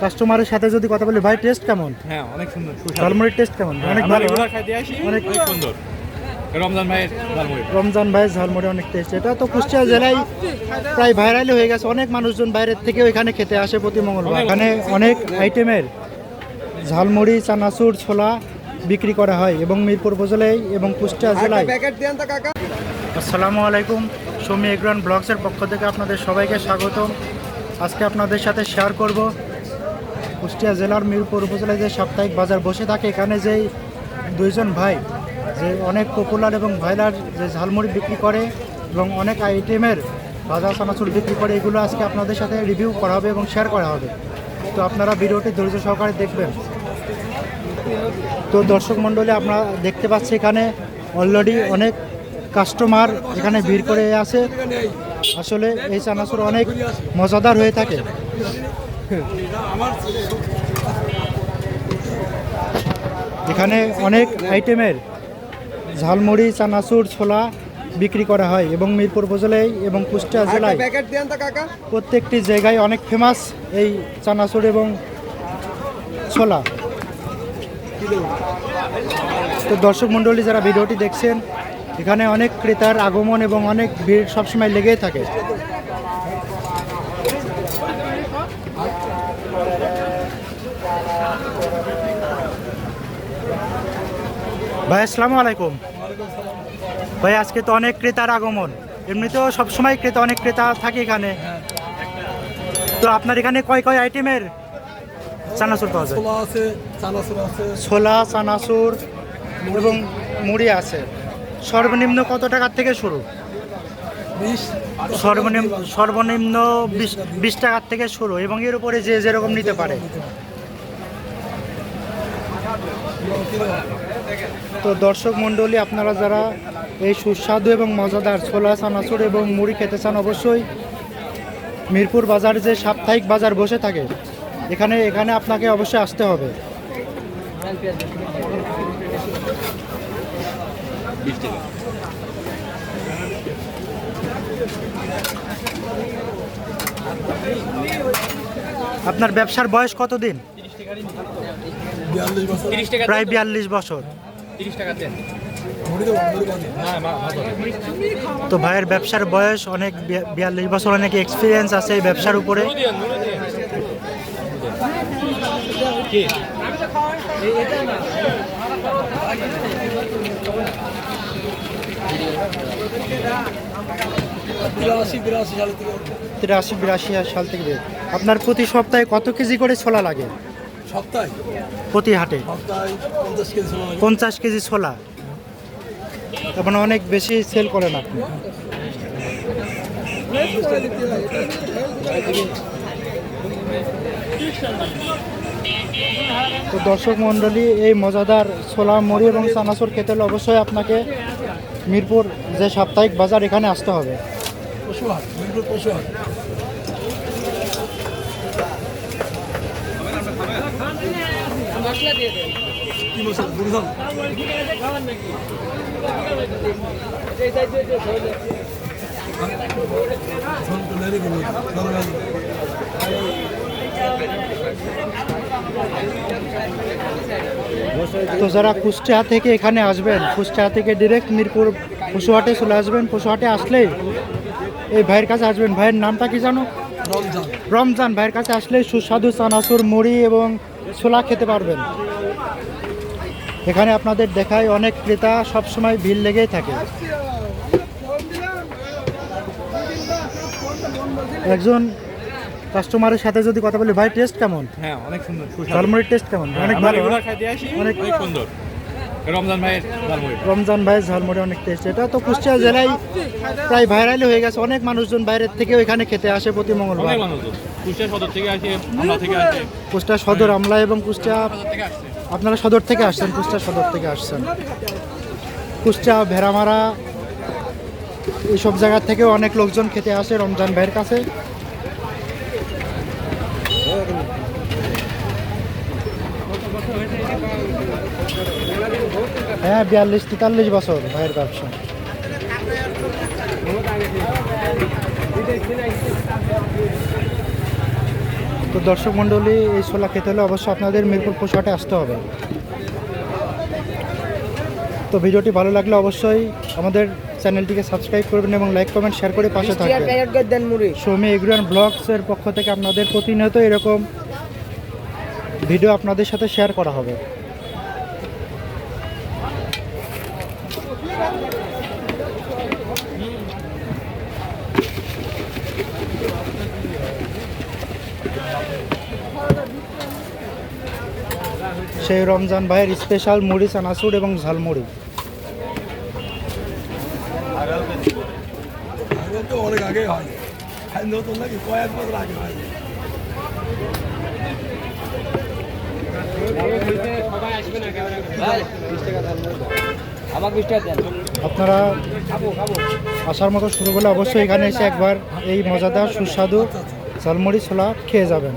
কাস্টমারের সাথে যদি কথা বলি ভাই টেস্ট কেমন? হ্যাঁ অনেক সুন্দর ঝালমুড়ির টেস্ট কেমন? হ্যাঁ, অনেক ভালো। অনেক- সুন্দর। রমজান ভাইয়ের ঝালমুড়ি। রমজান ভাই ঝালমুড়ি অনেক টেস্ট এটা তো কুষ্টিয়া জেলায় প্রায় ভাইরাল হয়ে গেছে। অনেক মানুষজন বাইরের থেকেও এখানে খেতে আসে প্রতি মঙ্গলবার। এখানে অনেক আইটেমের ঝালমুড়ি চানাচুর ছোলা বিক্রি করা হয় এবং মিরপুর উপজেলায় এবং কুষ্টিয়া জেলায়। আসসালামু আলাইকুম সৌমি এগ্রান ব্লগসের পক্ষ থেকে আপনাদের সবাইকে স্বাগতম। আজকে আপনাদের সাথে শেয়ার করব কুষ্টিয়া জেলার মিরপুর উপজেলায় যে সাপ্তাহিক বাজার বসে থাকে, এখানে যেই দুইজন ভাই, যে অনেক পপুলার এবং ভাইরাল যে ঝালমুড়ি বিক্রি করে এবং অনেক আইটেমের বাজার চানাচুর বিক্রি করে, এগুলো আজকে আপনাদের সাথে রিভিউ করা হবে এবং শেয়ার করা হবে। তো আপনারা ভিডিওটি ধৈর্য সহকারে দেখবেন। তো দর্শক মণ্ডলী আপনারা দেখতে পাচ্ছি এখানে অলরেডি অনেক কাস্টমার এখানে ভিড় করে আছে। আসলে এই চানাচুর অনেক মজাদার হয়ে থাকে। এখানে অনেক আইটেমের ঝালমুড়ি চানাচুর ছোলা বিক্রি করা হয় এবং মিরপুর উপজেলায় এবং কুষ্টিয়া জেলায়। প্রত্যেকটি জায়গায় অনেক ফেমাস এই চানাচুর এবং ছোলা। তো দর্শক মণ্ডলী যারা ভিডিওটি দেখছেন এখানে অনেক ক্রেতার আগমন এবং অনেক ভিড় সবসময় লেগেই থাকে। ভাই আসসালামু আলাইকুম। ভাই আজকে তো অনেক ক্রেতার আগমন। এমনিতেও সবসময় ক্রেতা অনেক ক্রেতা থাকে এখানে। তো আপনার এখানে কয় কয় আইটেমের চানাচুর পাওয়া যায়? ছোলা আছে চানাচুর এবং মুড়ি আছে। সর্বনিম্ন কত টাকার থেকে শুরু? সর্বনিম্ন সর্বনিম্ন বিশ টাকার থেকে শুরু এবং এর উপরে যে যেরকম নিতে পারে। তো দর্শক মণ্ডলী, আপনারা যারা এই সুস্বাদু এবং মজাদার ছোলা, চানাচুর এবং মুড়ি খেতে চান অবশ্যই মিরপুর বাজার যে সাপ্তাহিক বাজার বসে থাকে, এখানে এখানে আপনাকে অবশ্যই আসতে হবে। আপনার ব্যবসার বয়স কতদিন বিয়াল্লিশ বছর তিরিশ টাকা প্রায় বিয়াল্লিশ বছর। তো ভাইয়ের ব্যবসার বয়স অনেক বিয়াল্লিশ বছর অনেক এক্সপিরিয়েন্স আছে এই ব্যবসার উপরে। তিরাশি বিরাশি সাল থেকে আপনার প্রতি সপ্তাহে কত কেজি করে ছোলা লাগে? সপ্তাহে? প্রতি হাটে? পঞ্চাশ কেজি ছোলা তার মানে অনেক বেশি সেল করেন আপনি। তো দর্শক মণ্ডলী এই মজাদার ছোলা মুড়ি এবং চানাচুর খেতে হলে অবশ্যই আপনাকে মিরপুর যে সাপ্তাহিক বাজার এখানে আসতে হবে। পশুহাট মিরপুর পশুহাট কি মশলা? গুরুদাম ঝোল তো নেড়ে গেল গরম আছে তো যারা কুষ্টিয়া থেকে এখানে আসবেন কুষ্টিয়া থেকে ডিরেক্ট মিরপুর পশুহাটে চলে আসবেন। পশুহাটে আসলেই এই ভাইয়ের কাছে আসবেন। ভাইয়ের নামটা কি জানো? রমজান। রমজান ভাইয়ের কাছে আসলেই সুস্বাদু চানাচুর মুড়ি এবং ছোলা খেতে পারবেন। এখানে আপনাদের দেখায় অনেক ক্রেতা সবসময় ভিড় লেগেই থাকে। একজন কাস্টমারের সাথে যদি কথা বলি ভাই টেস্ট কেমন? হ্যাঁ অনেক সুন্দর ঝালমুড়ির টেস্ট কেমন? হ্যাঁ, অনেক ভালো। খাইতে আসি অনেক- অনেক সুন্দর। রমজান ভাইয়ের রমজান ভাই ঝালমুড়ি অনেক টেস্ট এটা তো কুষ্টিয়া জেলায় প্রায় ভাইরাল হয়ে গেছে। অনেক মানুষজন বাইরের থেকেও এখানে খেতে আসে প্রতি মঙ্গলবার। কুষ্টিয়া সদর থেকে আসে আমরা থেকে আসে। কুষ্টিয়া সদর আমলা এবং কুষ্টিয়া থেকে আপনারা সদর থেকে আসছেন কুষ্টিয়া সদর থেকে আসছেন। কুষ্টিয়া ভেড়ামারা এইসব জায়গা থেকেও অনেক লোকজন খেতে আসে রমজান ভাইয়ের কাছে। হ্যাঁ বিয়াল্লিশ তেতাল্লিশ বছর ভাইয়ের ব্যবসা। তো দর্শক মণ্ডলী এই ছোলা খেতে হলে অবশ্যই আপনাদের মিরপুর পশুহাটে আসতে হবে। তো ভিডিওটি ভালো লাগলে অবশ্যই আমাদের চ্যানেলটিকে সাবস্ক্রাইব করবেন এবং লাইক কমেন্ট শেয়ার করে পাশে থাকবেন। সৌমি এগ্রিয়ান ব্লগসের পক্ষ থেকে আপনাদের প্রতিনিয়ত এরকম ভিডিও আপনাদের সাথে শেয়ার করা হবে। সেই রমজান ভাইয়ের স্পেশাল মুড়ি চানাচুর এবং ঝালমুড়ি। অনেক আগে হয়। নতুন নাকি? কয়েক বছর আগে হয়। আপনারা আসার মতো শুরু করলে অবশ্যই এখানে এসে একবার এই মজাদার সুস্বাদু ঝালমুড়ি ছোলা খেয়ে যাবেন।